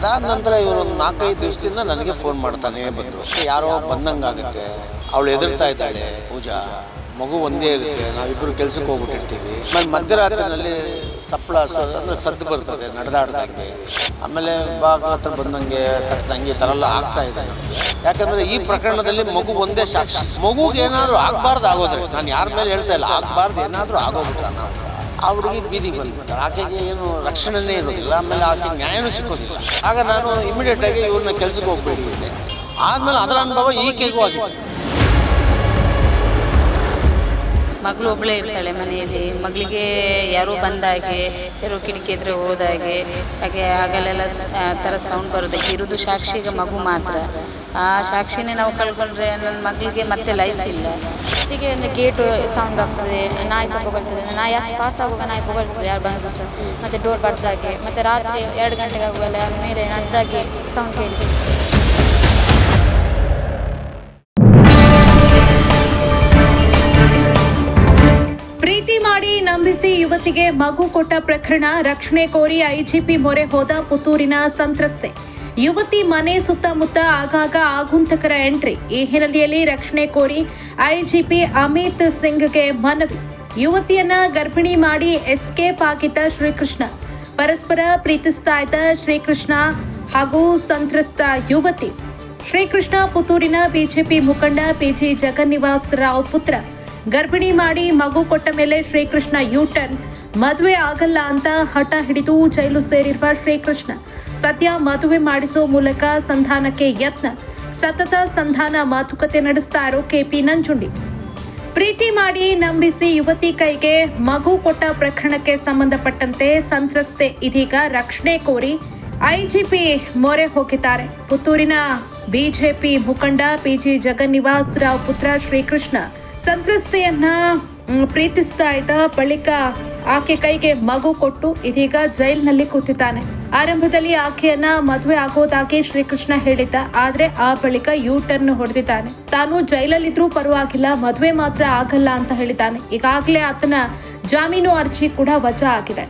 ಅದಾದ ನಂತರ ಇವರು ಒಂದು ನಾಲ್ಕೈದು ದಿವಸದಿಂದ ನನಗೆ ಫೋನ್ ಮಾಡ್ತಾನೆ ಬಂದರು. ಯಾರೋ ಬಂದಂಗಾಗುತ್ತೆ ಅವಳು ಎದುರ್ತಾ ಇದ್ದಾಳೆ. ಪೂಜಾ, ಮಗು ಒಂದೇ ಇರುತ್ತೆ. ನಾವಿಬ್ಬರು ಕೆಲಸಕ್ಕೆ ಹೋಗ್ಬಿಟ್ಟಿರ್ತೀವಿ. ಆಮೇಲೆ ಮಧ್ಯರಾತ್ರಿನಲ್ಲಿ ಸಪ್ಪಳ ಅಂದರೆ ಸದ್ದು ಬರ್ತದೆ, ನಡೆದಾಡ್ದಂಗೆ. ಆಮೇಲೆ ಬಾಗಿಲ ಹತ್ರ ಬಂದಂಗೆ ತಟ್ಟದಂಗೆ ಈ ಥರ ಎಲ್ಲ ಆಗ್ತಾ ಇದೆ ನಮಗೆ. ಯಾಕಂದರೆ ಈ ಪ್ರಕರಣದಲ್ಲಿ ಮಗು ಒಂದೇ ಸಾಕ್ಷಿ. ಮಗುಗೆ ಏನಾದರೂ ಆಗಬಾರ್ದು ಆಗೋದ್ರೆ, ನಾನು ಯಾರ ಮೇಲೆ ಹೇಳ್ತಾ ಇಲ್ಲ, ಆಗಬಾರ್ದು ಏನಾದರೂ ಆಗೋಗ್ಬಿಟ್ರ ನಾವು ಹುಡುಗಿ ಬೀದಿಗೆ ಬಂದ್ಬಿಡ್ತಾರೆ ಆಕೆಗೆ ಏನು ರಕ್ಷಣೆನೇ ಇರೋದಿಲ್ಲ, ಆಮೇಲೆ ಆಕೆ ನ್ಯಾಯನೂ ಸಿಕ್ಕೋದಿಲ್ಲ. ಆಗ ನಾನು ಇಮಿಡಿಯೇಟಾಗಿ ಇವ್ರನ್ನ ಕೆಲಸಕ್ಕೆ ಹೋಗ್ಬಿಟ್ಟಿದ್ದೆ ಆದ್ಮೇಲೆ ಅದರ ಅನುಭವ ಈಕೆಗೂ ಆಗಿದೆ. ಮಗಳು ಒಬ್ಬಳೇ ಇರ್ತಾಳೆ ಮನೆಯಲ್ಲಿ. ಮಗಳಿಗೆ ಯಾರೋ ಬಂದಾಗೆ, ಯಾರೋ ಕಿಟಕಿ ಇದ್ರೆ ಹೋದಾಗೆ, ಹಾಗೆ ಆಗಲೆಲ್ಲ ಆ ಥರ ಸೌಂಡ್ ಬರೋದಕ್ಕೆ ಇರೋದು ಸಾಕ್ಷಿಗೆ ಮಗು ಮಾತ್ರ. ಆ ಸಾಕ್ಷಿನೇ ನಾವು ಕಳ್ಕೊಂಡ್ರೆ ನನ್ನ ಮಗಳಿಗೆ ಮತ್ತೆ ಲೈಫ್ ಇಲ್ಲ. ಫಸ್ಟಿಗೆ ಅಂದರೆ ಗೇಟು ಸೌಂಡ್ ಆಗ್ತದೆ, ನಾಯಿ ಸಹ ಬೊಗಳ್ತದೆ. ನಾಯಿ ಅಷ್ಟು ಪಾಸ್ ಆಗುವಾಗ ನಾಯಿ ಬೊಗಳ್ತದೆ ಯಾರು ಬಂದರೂ ಸಹ. ಮತ್ತು ಡೋರ್ ಬಡ್ದಾಗೆ ಮತ್ತೆ ರಾತ್ರಿ ಎರಡು ಗಂಟೆಗೆ ಆಗುವಾಗ ಯಾರ ಮೇಲೆ ನಡೆದಾಗೆ ಸೌಂಡ್ ಕೇಳಿದೆ ಪ್ರೀತಿ ಮಾಡಿ ನಂಬಿಸಿ ಯುವತಿಗೆ ಮಗು ಕೊಟ್ಟ ಪ್ರಕರಣ ರಕ್ಷಣೆ ಕೋರಿ ಐಜಿಪಿ ಮೊರೆ ಹೋದ ಪುತ್ತೂರಿನ ಸಂತ್ರಸ್ತೆ. ಯುವತಿ ಮನೆ ಸುತ್ತಮುತ್ತ ಆಗಾಗ ಆಗುಂತಕರ ಎಂಟ್ರಿ. ಈ ಹಿನ್ನೆಲೆಯಲ್ಲಿ ರಕ್ಷಣೆ ಕೋರಿ ಐಜಿಪಿ ಅಮಿತ್ ಸಿಂಗ್ಗೆ ಮನವಿ. ಯುವತಿಯನ್ನ ಗರ್ಭಿಣಿ ಮಾಡಿ ಎಸ್ಕೇಪ್ ಆಗಿದ್ದ ಶ್ರೀಕೃಷ್ಣ. ಪರಸ್ಪರ ಪ್ರೀತಿಸ್ತಾ ಇದ್ದ ಶ್ರೀಕೃಷ್ಣ ಹಾಗೂ ಸಂತ್ರಸ್ತ ಯುವತಿ. ಶ್ರೀಕೃಷ್ಣ ಪುತ್ತೂರಿನ ಬಿಜೆಪಿ ಮುಖಂಡ ಪಿಜಿ ಜಗನ್ನಿವಾಸ್ ರಾವ್ ಪುತ್ರ. ಗರ್ಭಿಣಿ ಮಾಡಿ ಮಗು ಕೊಟ್ಟ ಮೇಲೆ ಶ್ರೀಕೃಷ್ಣ ಯೂಟರ್ನ್. ಮದುವೆ ಆಗಲ್ಲ ಅಂತ ಹಠ ಹಿಡಿದು ಜೈಲು ಸೇರಿರುವ ಶ್ರೀಕೃಷ್ಣ. ಸದ್ಯ ಮದುವೆ ಮಾಡಿಸುವ ಮೂಲಕ ಸಂಧಾನಕ್ಕೆ ಯತ್ನ. ಸತತ ಸಂಧಾನ ಮಾತುಕತೆ ನಡೆಸ್ತಾ ಇರೋ ಕೆಪಿ ನಂಜುಂಡಿ. ಪ್ರೀತಿ ಮಾಡಿ ನಂಬಿಸಿ ಯುವತಿ ಕೈಗೆ ಮಗು ಕೊಟ್ಟ ಪ್ರಕರಣಕ್ಕೆ ಸಂಬಂಧಪಟ್ಟಂತೆ ಸಂತ್ರಸ್ತೆ ಇದೀಗ ರಕ್ಷಣೆ ಕೋರಿ ಐಜಿಪಿ ಮೊರೆ ಹೋಗಿದ್ದಾರೆ. ಪುತ್ತೂರಿನ ಬಿಜೆಪಿ ಮುಖಂಡ ಪಿಜಿ ಜಗನ್ನಿವಾಸ್ ರಾವ್ ಪುತ್ರ ಶ್ರೀಕೃಷ್ಣ ಸಂತ್ರಸ್ತೆಯನ್ನ ಪ್ರೀತಿಸ್ತಾ ಇದ್ದ ಬಳಿಕ ಆಕೆ ಕೈಗೆ ಮಗು ಕೊಟ್ಟು ಇದೀಗ ಜೈಲಿನಲ್ಲಿ ಕೂತಿದ್ದಾನೆ. ಆರಂಭದಲ್ಲಿ ಆಕೆಯನ್ನ ಮದುವೆ ಆಗೋದಾಗಿ ಶ್ರೀಕೃಷ್ಣ ಹೇಳಿದ್ದ, ಆದ್ರೆ ಆ ಬಳಿಕ ಯೂ ಟರ್ನ್ ಹೊಡೆದಿದ್ದಾನೆ. ತಾನು ಜೈಲಲ್ಲಿದ್ರೂ ಪರವಾಗಿಲ್ಲ, ಮದುವೆ ಮಾತ್ರ ಆಗಲ್ಲ ಅಂತ ಹೇಳಿದ್ದಾನೆ. ಈಗಾಗಲೇ ಆತನ ಜಾಮೀನು ಅರ್ಜಿ ಕೂಡ ವಜಾ ಆಗಿದೆ.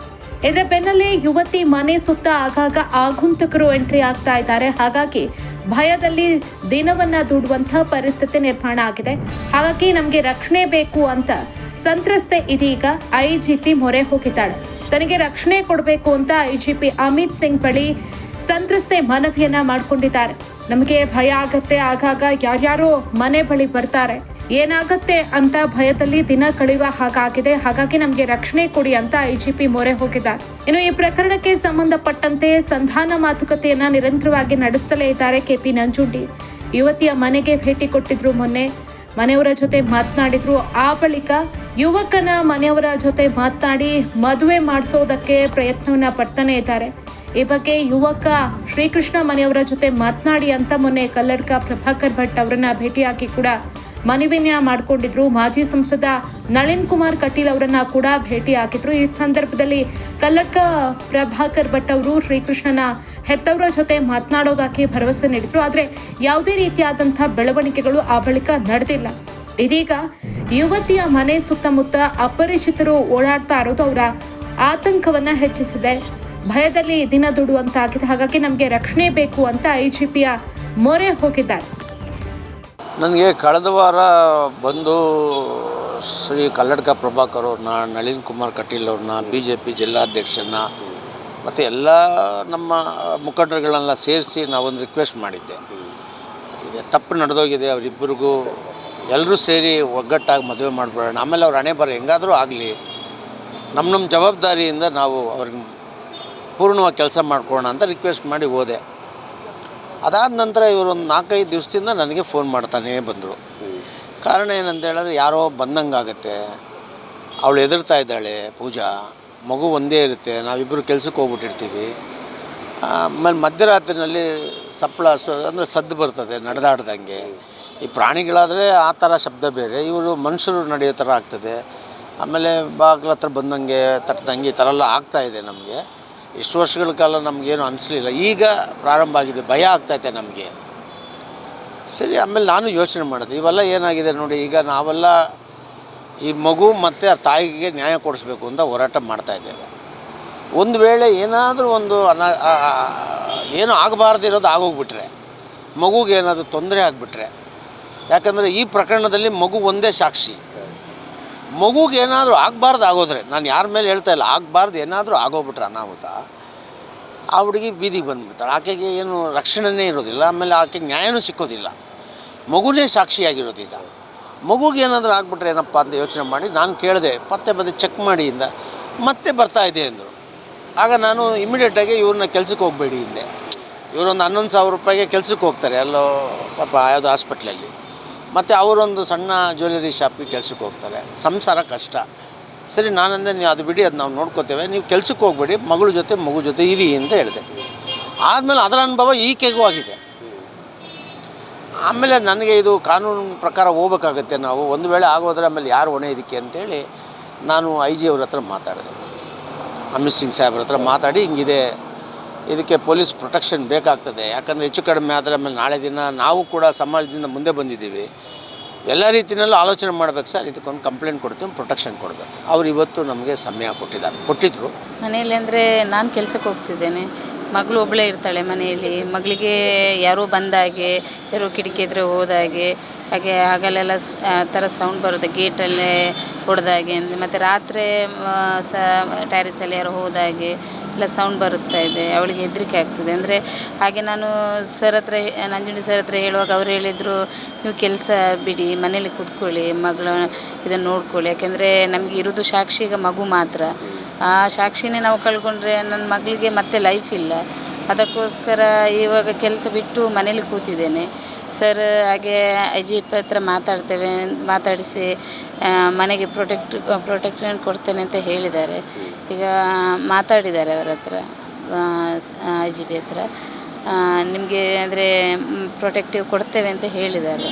ಇದರ ಬೆನ್ನಲ್ಲೇ ಯುವತಿ ಮನೆ ಸುತ್ತ ಆಗಾಗ ಆಗುಂತಕರು ಎಂಟ್ರಿ ಆಗ್ತಾ ಇದ್ದಾರೆ. ಹಾಗಾಗಿ ಭಯದಲ್ಲಿ ದಿನವನ್ನ ದೂಡುವಂತಹ ಪರಿಸ್ಥಿತಿ ನಿರ್ಮಾಣ ಆಗಿದೆ. ಹಾಗಾಗಿ ನಮಗೆ ರಕ್ಷಣೆ ಬೇಕು ಅಂತ ಸಂತ್ರಸ್ತೆ ಇದೀಗ ಐಜಿಪಿ ಮೊರೆ ಹೋಗಿದ್ದಾಳೆ. ತನಗೆ ರಕ್ಷಣೆ ಕೊಡಬೇಕು ಅಂತ ಐಜಿಪಿ ಅಮಿತ್ ಸಿಂಗ್ ಬಳಿ ಸಂತ್ರಸ್ತೆ ಮನವಿಯನ್ನ ಮಾಡಿಕೊಂಡಿದ್ದಾರೆ. ನಮಗೆ ಭಯ ಆಗತ್ತೆ, ಆಗಾಗ ಯಾರ್ಯಾರೋ ಮನೆ ಬಳಿ ಬರ್ತಾರೆ. ಏನಾಗತ್ತೆ ಅಂತ ಭಯದಲ್ಲಿ ದಿನ ಕಳೆಯುವ ಹಾಗಾಗಿದೆ. ಹಾಗಾಗಿ ನಮಗೆ ರಕ್ಷಣೆ ಕೊಡಿ ಅಂತ ಐಜಿಪಿ ಮೊರೆ ಹೋಗಿದ್ದಾರೆ. ಇನ್ನು ಈ ಪ್ರಕರಣಕ್ಕೆ ಸಂಬಂಧಪಟ್ಟಂತೆ ಸಂಧಾನ ಮಾತುಕತೆಯನ್ನ ನಿರಂತರವಾಗಿ ನಡೆಸ್ತಲೇ ಇದ್ದಾರೆ ಕೆಪಿ ನಂಜುಂಡಿ. ಯುವತಿಯ ಮನೆಗೆ ಭೇಟಿ ಕೊಟ್ಟಿದ್ರು ಮೊನ್ನೆ. ಮನೆಯವರ ಜೊತೆ ಮಾತನಾಡಿದ್ರು. ಆ ಬಳಿಕ ಯುವಕನ ಮನೆಯವರ ಜೊತೆ ಮಾತನಾಡಿ ಮದುವೆ ಮಾಡಿಸೋದಕ್ಕೆ ಪ್ರಯತ್ನವನ್ನ ಪಡ್ತಾನೆ ಇದ್ದಾರೆ. ಈ ಬಗ್ಗೆ ಯುವಕ ಶ್ರೀಕೃಷ್ಣ ಮನೆಯವರ ಜೊತೆ ಮಾತನಾಡಿ ಅಂತ ಮೊನ್ನೆ ಕಲ್ಲಡ್ಕ ಪ್ರಭಾಕರ್ ಭಟ್ ಅವರನ್ನ ಭೇಟಿಯಾಗಿ ಕೂಡ ಮನವಿನ ಮಾಡಿಕೊಂಡಿದ್ರು. ಮಾಜಿ ಸಂಸದ ನಳಿನ್ ಕುಮಾರ್ ಕಟೀಲ್ ಅವರನ್ನ ಕೂಡ ಭೇಟಿ ಹಾಕಿದ್ರು. ಈ ಸಂದರ್ಭದಲ್ಲಿ ಕಲ್ಲಡ್ಕ ಪ್ರಭಾಕರ್ ಭಟ್ ಅವರು ಶ್ರೀಕೃಷ್ಣನ ಹೆತ್ತವರ ಜೊತೆ ಮಾತನಾಡೋದಾಗಿ ಭರವಸೆ ನೀಡಿದ್ರು. ಆದ್ರೆ ಯಾವುದೇ ರೀತಿಯಾದಂತಹ ಬೆಳವಣಿಗೆಗಳು ಆ ಬಳಿಕ ನಡೆದಿಲ್ಲ. ಇದೀಗ ಯುವತಿಯ ಮನೆ ಸುತ್ತಮುತ್ತ ಅಪರಿಚಿತರು ಓಡಾಡ್ತಾ ಇರೋದು ಅವರ ಆತಂಕವನ್ನ ಹೆಚ್ಚಿಸಿದೆ. ಭಯದಲ್ಲಿ ದಿನ ದುಡುವಂತಾಗಿದೆ. ಹಾಗಾಗಿ ನಮಗೆ ರಕ್ಷಣೆ ಬೇಕು ಅಂತ ಐಜಿಪಿಯ ಮೊರೆ ಹೋಗಿದ್ದಾರೆ. ನನಗೆ ಕಳೆದ ವಾರ ಬಂದು ಶ್ರೀ ಕಲ್ಲಡ್ಕ ಪ್ರಭಾಕರ್ ಅವ್ರನ್ನ, ನಳಿನ್ ಕುಮಾರ್ ಕಟೀಲ್ ಅವ್ರನ್ನ ಬಿ ಜೆ ಪಿ ಜಿಲ್ಲಾಧ್ಯಕ್ಷರನ್ನ ಮತ್ತು ಎಲ್ಲ ನಮ್ಮ ಮುಖಂಡರುಗಳನ್ನೆಲ್ಲ ಸೇರಿಸಿ ನಾವೊಂದು ರಿಕ್ವೆಸ್ಟ್ ಮಾಡಿದ್ದೆ. ಇದೆ ತಪ್ಪು ನಡೆದೋಗಿದೆ. ಅವರಿಬ್ಬರಿಗೂ ಎಲ್ಲರೂ ಸೇರಿ ಒಗ್ಗಟ್ಟಾಗಿ ಮದುವೆ ಮಾಡಿಬಿಡೋಣ. ಆಮೇಲೆ ಅವ್ರು ಹಣೆ ಬರ ಹೆಂಗಾದರೂ ಆಗಲಿ. ನಮ್ಮ ನಮ್ಮ ಜವಾಬ್ದಾರಿಯಿಂದ ನಾವು ಅವ್ರಿಗೆ ಪೂರ್ಣವಾಗಿ ಕೆಲಸ ಮಾಡ್ಕೊಳೋಣ ಅಂತ ರಿಕ್ವೆಸ್ಟ್ ಮಾಡಿ ಹೋದೆ. ಅದಾದ ನಂತರ ಇವರೊಂದು ನಾಲ್ಕೈದು ದಿವಸದಿಂದ ನನಗೆ ಫೋನ್ ಮಾಡ್ತಾನೇ ಬಂದರು. ಕಾರಣ ಏನಂತ ಹೇಳಿದ್ರೆ ಯಾರೋ ಬಂದಂಗಾಗತ್ತೆ. ಅವಳು ಎದುರ್ತಾ ಇದ್ದಾಳೆ ಪೂಜಾ. ಮಗು ಒಂದೇ ಇರುತ್ತೆ. ನಾವಿಬ್ಬರು ಕೆಲಸಕ್ಕೆ ಹೋಗ್ಬಿಟ್ಟಿರ್ತೀವಿ. ಆಮೇಲೆ ಮಧ್ಯರಾತ್ರಿನಲ್ಲಿ ಸಪ್ಪಳ ಸೊ ಅಂದರೆ ಸದ್ದು ಬರ್ತದೆ, ನಡೆದಾಡ್ದಂಗೆ. ಈ ಪ್ರಾಣಿಗಳಾದರೆ ಆ ಥರ ಶಬ್ದ ಬೇರೆ, ಇವರು ಮನುಷ್ಯರು ನಡೆಯೋ ಥರ ಆಗ್ತದೆ. ಆಮೇಲೆ ಬಾಗಿಲ ಹತ್ರ ಬಂದಂಗೆ ತಟ್ಟದಂಗೆ ಈ ಥರ ಎಲ್ಲ ಆಗ್ತಾ ಇದೆ ನಮಗೆ. ಇಷ್ಟು ವರ್ಷಗಳ ಕಾಲ ನಮಗೇನು ಅನಿಸ್ಲಿಲ್ಲ. ಈಗ ಪ್ರಾರಂಭ ಆಗಿದೆ, ಭಯ ಆಗ್ತೈತೆ ನಮಗೆ. ಸರಿ, ಆಮೇಲೆ ನಾನು ಯೋಚನೆ ಮಾಡಿದೆ, ಇವೆಲ್ಲ ಏನಾಗಿದೆ ನೋಡಿ, ಈಗ ನಾವೆಲ್ಲ ಈ ಮಗು ಮತ್ತು ಆ ತಾಯಿಗೆ ನ್ಯಾಯ ಕೊಡಿಸ್ಬೇಕು ಅಂತ ಹೋರಾಟ ಮಾಡ್ತಾಯಿದ್ದೇವೆ ಒಂದು ವೇಳೆ ಏನಾದರೂ ಒಂದು ಅನ ಏನು ಆಗಬಾರ್ದಿರೋದು ಆಗೋಗ್ಬಿಟ್ರೆ, ಮಗುಗೆ ಏನಾದರೂ ತೊಂದರೆ ಆಗಿಬಿಟ್ರೆ ಯಾಕಂದರೆ ಈ ಪ್ರಕರಣದಲ್ಲಿ ಮಗು ಒಂದೇ ಸಾಕ್ಷಿ. ಮಗುಗೆ ಏನಾದರೂ ಆಗಬಾರ್ದು ಆಗೋದ್ರೆ, ನಾನು ಯಾರ ಮೇಲೆ ಹೇಳ್ತಾ ಇಲ್ಲ, ಆಗಬಾರ್ದು ಏನಾದರೂ ಆಗೋಗ್ಬಿಟ್ರೆ ಅನಾಹುತ. ಆ ಹುಡುಗಿ ಬೀದಿಗೆ ಬಂದುಬಿಡ್ತಾಳೆ. ಆಕೆಗೆ ಏನು ರಕ್ಷಣೆನೇ ಇರೋದಿಲ್ಲ, ಆಮೇಲೆ ಆಕೆಗೆ ನ್ಯಾಯನೂ ಸಿಕ್ಕೋದಿಲ್ಲ. ಮಗುನೇ ಸಾಕ್ಷಿಯಾಗಿರೋದು ಈಗ. ಮಗುಗೆ ಏನಾದರೂ ಆಗ್ಬಿಟ್ರೆ ಏನಪ್ಪ ಅಂತ ಯೋಚನೆ ಮಾಡಿ, ನಾನು ಕೇಳಿದೆ ಮತ್ತೆ ಬಂದು ಚೆಕ್ ಮಾಡಿ ಇಂದ ಮತ್ತೆ ಬರ್ತಾ ಇದೆ ಅಂದರು. ಆಗ ನಾನು ಇಮಿಡಿಯೇಟಾಗಿ ಇವ್ರನ್ನ ಕೆಲಸಕ್ಕೆ ಹೋಗಬೇಡಿ ಹಿಂದೆ. ಇವರೊಂದು ಹನ್ನೊಂದು ಸಾವಿರ ರೂಪಾಯಿಗೆ ಕೆಲಸಕ್ಕೆ ಹೋಗ್ತಾರೆ, ಎಲ್ಲೋ ಪಾಪ ಯಾವುದೋ ಹಾಸ್ಪಿಟ್ಲಲ್ಲಿ ಮತ್ತು ಅವರೊಂದು ಸಣ್ಣ ಜ್ಯುವೆಲರಿ ಶಾಪಿಗೆ ಕೆಲಸಕ್ಕೆ ಹೋಗ್ತಾರೆ. ಸಂಸಾರ ಕಷ್ಟ. ಸರಿ, ನಾನಂದೆ ನೀವು ಅದು ಬಿಡಿ, ಅದು ನಾವು ನೋಡ್ಕೋತೇವೆ. ನೀವು ಕೆಲಸಕ್ಕೆ ಹೋಗ್ಬೇಡಿ, ಮಗಳ ಜೊತೆ, ಮಗು ಜೊತೆ ಇರಿ ಅಂತ ಹೇಳಿದೆ. ಆದಮೇಲೆ ಅದರ ಅನುಭವ ಈಕೆಗೂ ಆಗಿದೆ. ಆಮೇಲೆ ನನಗೆ ಇದು ಕಾನೂನು ಪ್ರಕಾರ ಹೋಗ್ಬೇಕಾಗತ್ತೆ ನಾವು. ಒಂದು ವೇಳೆ ಆಗೋದ್ರೆ ಆಮೇಲೆ ಯಾರು ಹೊಣೆ ಇದಕ್ಕೆ ಅಂತೇಳಿ ನಾನು ಐ ಜಿ ಅವ್ರ ಹತ್ರ ಮಾತಾಡಿದೆ. ಅಮಿತ್ ಸಿಂಗ್ ಸಾಹೇಬ್ರ ಹತ್ರ ಮಾತಾಡಿ, ಹಿಂಗಿದೆ ಇದಕ್ಕೆ ಪೊಲೀಸ್ ಪ್ರೊಟೆಕ್ಷನ್ ಬೇಕಾಗ್ತದೆ. ಯಾಕಂದರೆ ಹೆಚ್ಚು ಕಡಿಮೆ ಆದರೆ ಆಮೇಲೆ ನಾಳೆ ದಿನ ನಾವು ಕೂಡ ಸಮಾಜದಿಂದ ಮುಂದೆ ಬಂದಿದ್ದೀವಿ. ಎಲ್ಲ ರೀತಿಯಲ್ಲೂ ಆಲೋಚನೆ ಮಾಡ್ಬೇಕು ಸರ್. ಇದಕ್ಕೊಂದು ಕಂಪ್ಲೇಂಟ್ ಕೊಡ್ತೀವಿ ಪ್ರೊಟೆಕ್ಷನ್ ಕೊಡಬೇಕು. ಅವ್ರು ಇವತ್ತು ನಮಗೆ ಸಮಯ ಕೊಟ್ಟಿದ್ದಾರೆ. ಕೊಟ್ಟಿದ್ದರು ಮನೆಯಲ್ಲಿ ಅಂದರೆ ನಾನು ಕೆಲಸಕ್ಕೆ ಹೋಗ್ತಿದ್ದೇನೆ. ಮಗಳು ಒಬ್ಬಳೇ ಇರ್ತಾಳೆ ಮನೆಯಲ್ಲಿ. ಮಗಳಿಗೆ ಯಾರೋ ಬಂದಾಗೆ ಯಾರೋ ಕಿಟಕಿ ಇದ್ರೆ ಹೋದಾಗೆ ಹಾಗೆ ಹಗಲೆಲ್ಲ ಸ್, ಆ ಥರ ಸೌಂಡ್ ಬರುತ್ತೆ. ಗೇಟಲ್ಲೇ ಹೊಡೆದಾಗೆ ಮತ್ತು ರಾತ್ರಿ ಸ ಟ್ಯಾರಿಸಲ್ಲಿ ಯಾರೋ ಹೋದಾಗೆ ಎಲ್ಲ ಸೌಂಡ್ ಬರುತ್ತಾ ಇದೆ, ಅವಳಿಗೆ ಹೆದರಿಕೆ ಆಗ್ತದೆ. ಅಂದರೆ ಹಾಗೆ ನಾನು ಸರ್ ಹತ್ರ ನಂಜುಂಡಿ ಸರ್ ಹತ್ರ ಹೇಳುವಾಗ ಅವ್ರು ಹೇಳಿದರು, ನೀವು ಕೆಲಸ ಬಿಡಿ, ಮನೇಲಿ ಕೂತ್ಕೊಳ್ಳಿ, ಮಗಳ ಇದನ್ನು ನೋಡ್ಕೊಳ್ಳಿ. ಯಾಕೆಂದರೆ ನಮಗೆ ಇರೋದು ಸಾಕ್ಷಿ, ಈಗ ಮಗು ಮಾತ್ರ. ಆ ಸಾಕ್ಷಿನೇ ನಾವು ಕಳ್ಕೊಂಡ್ರೆ ನನ್ನ ಮಗಳಿಗೆ ಮತ್ತೆ ಲೈಫ್ ಇಲ್ಲ. ಅದಕ್ಕೋಸ್ಕರ ಇವಾಗ ಕೆಲಸ ಬಿಟ್ಟು ಮನೇಲಿ ಕೂತಿದ್ದೇನೆ. ಸರ್, ಹಾಗೆ ಐ ಜಿ ಪಿ ಹತ್ರ ಮಾತಾಡ್ತೇವೆ, ಮಾತಾಡಿಸಿ ಮನೆಗೆ ಪ್ರೊಟೆಕ್ಟ್ ಪ್ರೊಟೆಕ್ಷನ್ ಕೊಡ್ತೇನೆ ಅಂತ ಹೇಳಿದ್ದಾರೆ. ಈಗ ಮಾತಾಡಿದ್ದಾರೆ ಅವರ ಹತ್ರ ಐ ಜಿ ಪಿ ಹತ್ರ. ನಿಮಗೆ ಅಂದರೆ ಪ್ರೊಟೆಕ್ಟಿವ್ ಕೊಡ್ತೇವೆ ಅಂತ ಹೇಳಿದ್ದಾರೆ.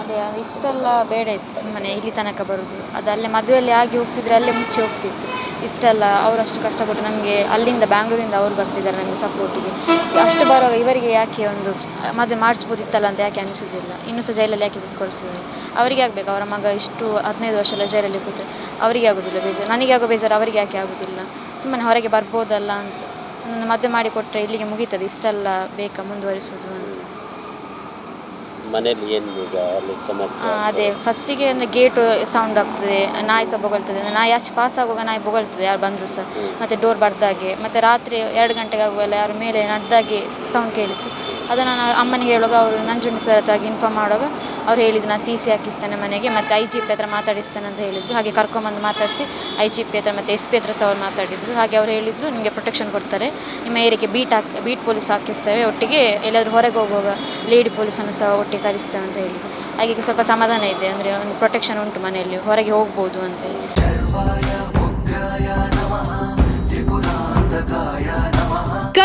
ಅದೇ ಇಷ್ಟೆಲ್ಲ ಬೇಡ ಇತ್ತು ಸುಮ್ಮನೆ ಇಲ್ಲಿ ತನಕ ಬರೋದು ಅದು ಅಲ್ಲೇ ಮದುವೆಯಲ್ಲಿ ಆಗಿ ಹೋಗ್ತಿದ್ರೆ ಅಲ್ಲೇ ಮುಚ್ಚಿ ಹೋಗ್ತಿತ್ತು. ಇಷ್ಟೆಲ್ಲ ಅವರಷ್ಟು ಕಷ್ಟಪಟ್ಟು ನಮಗೆ ಅಲ್ಲಿಂದ ಬ್ಯಾಂಗ್ಳೂರಿಂದ ಅವರು ಬರ್ತಿದ್ದಾರೆ ನಮಗೆ ಸಪೋರ್ಟಿಗೆ ಅಷ್ಟು ಬರುವಾಗ ಇವರಿಗೆ ಯಾಕೆ ಒಂದು ಮದುವೆ ಮಾಡಿಸ್ಬೋದಿತ್ತಲ್ಲ ಅಂತ ಯಾಕೆ ಅನಿಸೋದಿಲ್ಲ ಇನ್ನೂ ಸಹ ಜೈಲಲ್ಲಿ ಯಾಕೆ ಕೂತ್ಕೊಳ್ಸಿದ್ದಾರೆ? ಅವರಿಗೆ ಆಗಬೇಕು, ಅವರ ಮಗ ಇಷ್ಟು ಹದಿನೈದು ವರ್ಷ ಎಲ್ಲ ಜೈಲಲ್ಲಿ ಕೂತ್ರೆ. ಅವರಿಗೆ ಆಗೋದಿಲ್ಲ ಬೇಜಾರು. ನನಗೆ ಆಗೋ ಬೇಜಾರು, ಅವರಿಗೆ ಯಾಕೆ ಆಗೋದಿಲ್ಲ? ಸುಮ್ಮನೆ ಹೊರಗೆ ಬರ್ಬೋದಲ್ಲ ಅಂತ. ಮದುವೆ ಮಾಡಿ ಕೊಟ್ಟರೆ ಇಲ್ಲಿಗೆ ಮುಗೀತದೆ. ಇಷ್ಟೆಲ್ಲ ಬೇಕಾ ಮುಂದುವರಿಸೋದು ಅಂತ. ಮನೇಲಿ ಏನು ಈಗ ಅಲ್ಲಿ ಸಮಸ್ಯೆ ಅದೇ ಫಸ್ಟಿಗೆ ಅಂದರೆ ಗೇಟ್ ಸೌಂಡ್ ಆಗ್ತದೆ ನಾಯಿ ಸಹ ಬೊಗಳ್ತದೆ. ಅಂದ್ರೆ ನಾಯಿ ಅಷ್ಟು ಪಾಸ್ ಆಗುವಾಗ ನಾಯಿ ಬೊಗಳ್ತದೆ ಯಾರು ಬಂದರೂ ಸಹ. ಮತ್ತು ಡೋರ್ ಬಡ್ದಾಗೆ ಮತ್ತು ರಾತ್ರಿ ಎರಡು ಗಂಟೆಗೆ ಆಗುವಾಗ ಯಾರು ಮೇಲೆ ನಡೆದಾಗೆ ಸೌಂಡ್ ಕೇಳಿತ್ತು ಅದನ್ನು ನಾನು ಅಮ್ಮನಿಗೆ ಹೇಳುವಾಗ ಅವರು ನಂಜುಂಡಿ ಸರ್ ಹತ್ರ ಇನ್ಫಾರ್ಮ್ ಮಾಡುವಾಗ ಅವ್ರು ಹೇಳಿದ್ರು, ನಾನು ಸಿ ಸಿ ಹಾಕಿಸ್ತೇನೆ ಮನೆಗೆ, ಮತ್ತು ಐ ಜಿ ಪಿ ಹತ್ರ ಮಾತಾಡಿಸ್ತೇನೆ ಅಂತ ಹೇಳಿದರು. ಹಾಗೆ ಕರ್ಕೊಂಬಂದು ಮಾತಾಡಿಸಿ ಐ ಜಿ ಪಿ ಹತ್ರ ಮತ್ತು ಎಸ್ ಪಿ ಹತ್ರ ಸಹ ಅವ್ರು ಮಾತಾಡಿದರು. ಹಾಗೆ ಅವ್ರು ಹೇಳಿದರು, ನಿಮಗೆ ಪ್ರೊಟೆಕ್ಷನ್ ಕೊಡ್ತಾರೆ. ನಿಮ್ಮ ಏರಿಯಾಗೆ ಬೀಟ್ ಹಾಕಿ ಬೀಟ್ ಪೊಲೀಸ್ ಹಾಕಿಸ್ತೇವೆ. ಒಟ್ಟಿಗೆ ಎಲ್ಲಾದರೂ ಹೊರಗೆ ಹೋಗುವಾಗ ಲೇಡಿ ಪೊಲೀಸನ್ನು ಸಹ ಒಟ್ಟಿಗೆ ಕರೆಸ್ತೇವೆ ಅಂತ ಹೇಳಿದರು. ಹಾಗೆ ಈಗ ಸ್ವಲ್ಪ ಸಮಾಧಾನ ಇದೆ. ಅಂದರೆ ಒಂದು ಪ್ರೊಟೆಕ್ಷನ್ ಉಂಟು ಮನೆಯಲ್ಲಿ. ಹೊರಗೆ ಹೋಗ್ಬೋದು ಅಂತ ಹೇಳಿ.